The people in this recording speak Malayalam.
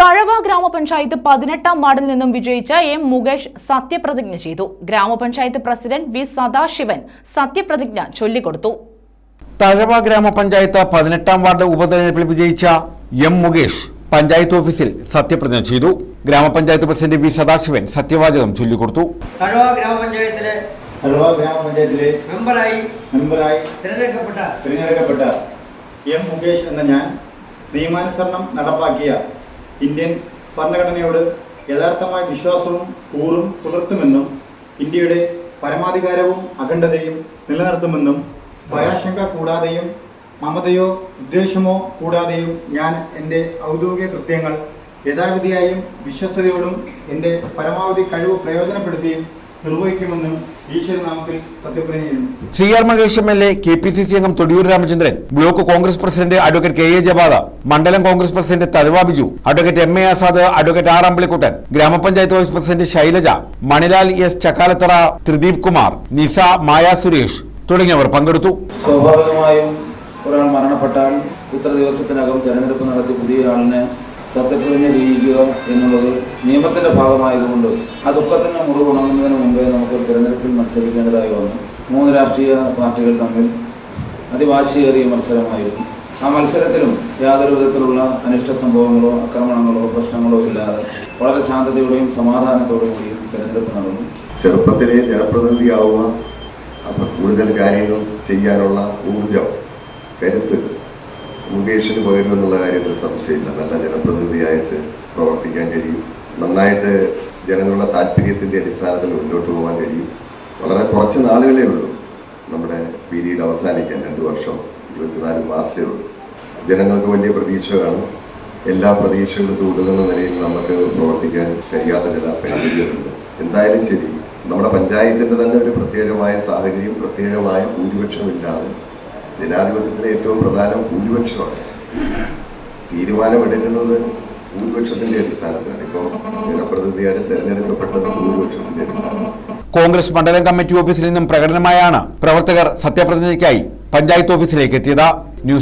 തഴവ ഗ്രാമപഞ്ചായത്ത് പതിനെട്ടാം വാർഡിൽ നിന്നും വിജയിച്ച എം മുകേഷ് സത്യപ്രതിജ്ഞ ചെയ്തു. ഗ്രാമപഞ്ചായത്ത് പ്രസിഡന്റ് വി സദാശിവൻ സത്യപ്രതിജ്ഞ ചൊല്ലിക്കൊടുത്തു. തഴവ ഗ്രാമപഞ്ചായത്ത് പതിനെട്ടാം വാർഡ് ഉപതെരഞ്ഞെടുപ്പിൽ വിജയിച്ച എം മുകേഷ് പഞ്ചായത്ത് ഓഫീസിൽ സത്യപ്രതിജ്ഞ ചെയ്തു. ഗ്രാമപഞ്ചായത്ത് പ്രസിഡന്റ് വി സദാശിവൻ സത്യവാചകം ചൊല്ലിക്കൊടുത്തു. തഴവ ഗ്രാമപഞ്ചായത്തിലെ തഴവ ഗ്രാമപഞ്ചായത്തിലെ മെമ്പറായി മെമ്പറായി തിരഞ്ഞെടുക്കപ്പെട്ട തിരഞ്ഞെടുക്കപ്പെട്ട എം മുകേഷ് എന്ന ഞാൻ നിയമാനുസരണം നടപ്പാക്കിയ ഇന്ത്യൻ ഭരണഘടനയോട് യഥാർത്ഥമായ വിശ്വാസവും കൂറും പുലർത്തുമെന്നും ഇന്ത്യയുടെ പരമാധികാരവും അഖണ്ഡതയും നിലനിർത്തുമെന്നും ഭയാശങ്ക കൂടാതെയും മമതയോ ഉദ്ദേശമോ കൂടാതെയും ഞാൻ എന്റെ ഔദ്യോഗിക കൃത്യങ്ങൾ യഥാവിധിയായും വിശ്വസ്തയോടും എന്റെ പരമാവധി കഴിവ് പ്രയോജനപ്പെടുത്തിയും നിർവഹിക്കുമെന്നും ഈശ്വരനാമത്തിൽ സത്യപ്രതിജ്ഞ ചെയ്യുന്നു C R Mahesh M L A K P C C അംഗം Thodiyoor Ramachandran block Congress president advocate K A Jabada മണ്ഡലം Congress president Thalava Biju advocate M A Azad advocate R Ambalikuttan ഗ്രാമപഞ്ചായത്ത് vice president Shailaja Manilal S Chakkalathara Thrideep Kumar Nisa Maya Suresh തുടങ്ങിയവർ പങ്കെടുത്തു. സ്വാഭാവികമായും ഒരാൾ മരണപ്പെട്ടാൽ ഇത്ര ദിവസത്തിനകം തെരഞ്ഞെടുപ്പ് നടത്തി പുതിയ ആളിനെ സത്യപ്രതിജ്ഞ ചെയ്യിക്കുക എന്നുള്ളത് നിയമത്തിന്റെ ഭാഗമായതുകൊണ്ട് ആ ദുഃഖത്തിന് മുറിവുണങ്ങുന്നതിന് മുമ്പേ നമുക്ക് തിരഞ്ഞെടുപ്പിൽ മത്സരിക്കേണ്ടതായി വന്നു. മൂന്ന് രാഷ്ട്രീയ പാർട്ടികൾ തമ്മിൽ അതിവാശിയേറിയ മത്സരമായിരുന്നു. ആ മത്സരത്തിലും യാതൊരു വിധത്തിലുള്ള അനിഷ്ട സംഭവങ്ങളോ ആക്രമണങ്ങളോ പ്രശ്നങ്ങളോ ഇല്ലാതെ വളരെ ശാന്തതയോടെയും സമാധാനത്തോടെയും കൂടി തിരഞ്ഞെടുപ്പ് നടന്നു. ചെറുപ്പത്തിലെ ജനപ്രതിനിധിയാവുക അപ്പം കൂടുതൽ കാര്യങ്ങൾ ചെയ്യാനുള്ള ഊർജം കരുത്ത് മുകേഷിന് എന്നുള്ള കാര്യത്തിൽ സംശയമില്ല. നല്ല ജനപ്രതിനിധിയായിട്ട് പ്രവർത്തിക്കാൻ കഴിയും. നന്നായിട്ട് ജനങ്ങളുടെ താല്പര്യത്തിന്റെ അടിസ്ഥാനത്തിൽ മുന്നോട്ട് പോകാൻ കഴിയും. വളരെ കുറച്ച് നാളുകളേ ഉള്ളൂ നമ്മുടെ പീരീഡ് അവസാനിക്കാൻ രണ്ട് വർഷം ഇരുപത്തിനാല് മാസമേ ഉള്ളൂ. ജനങ്ങൾക്ക് വലിയ പ്രതീക്ഷ കാണും എല്ലാ പ്രതീക്ഷകളും തൂടുന്ന നിലയിൽ നമുക്ക് പ്രവർത്തിക്കാൻ കഴിയാത്ത ചില പരിമിതികളുണ്ട്. എന്തായാലും ശരി നമ്മുടെ പഞ്ചായത്തിന്റെ തന്നെ ഒരു പ്രത്യേകമായ സാഹചര്യം പ്രത്യേകമായ ഭൂരിപക്ഷമില്ലാതെ ജനാധിപത്യത്തിലെ ഏറ്റവും പ്രധാനം ഭൂരിപക്ഷമാണ്. തീരുമാനമെടുക്കുന്നത് ഭൂരിപക്ഷത്തിന്റെ അടിസ്ഥാനത്തിലാണ്. ഇപ്പോൾ ജനപ്രതിനിധിയായിട്ട് തെരഞ്ഞെടുക്കപ്പെട്ടത് ഭൂരിപക്ഷത്തിന്റെ അടിസ്ഥാനത്തിൽ കോൺഗ്രസ് മണ്ഡലം കമ്മിറ്റി ഓഫീസിൽ നിന്നും പ്രകടനമായാണ് പ്രവർത്തകർ സത്യപ്രതിജ്ഞയ്ക്കായി പഞ്ചായത്ത് ഓഫീസിലേക്ക് എത്തിയത്.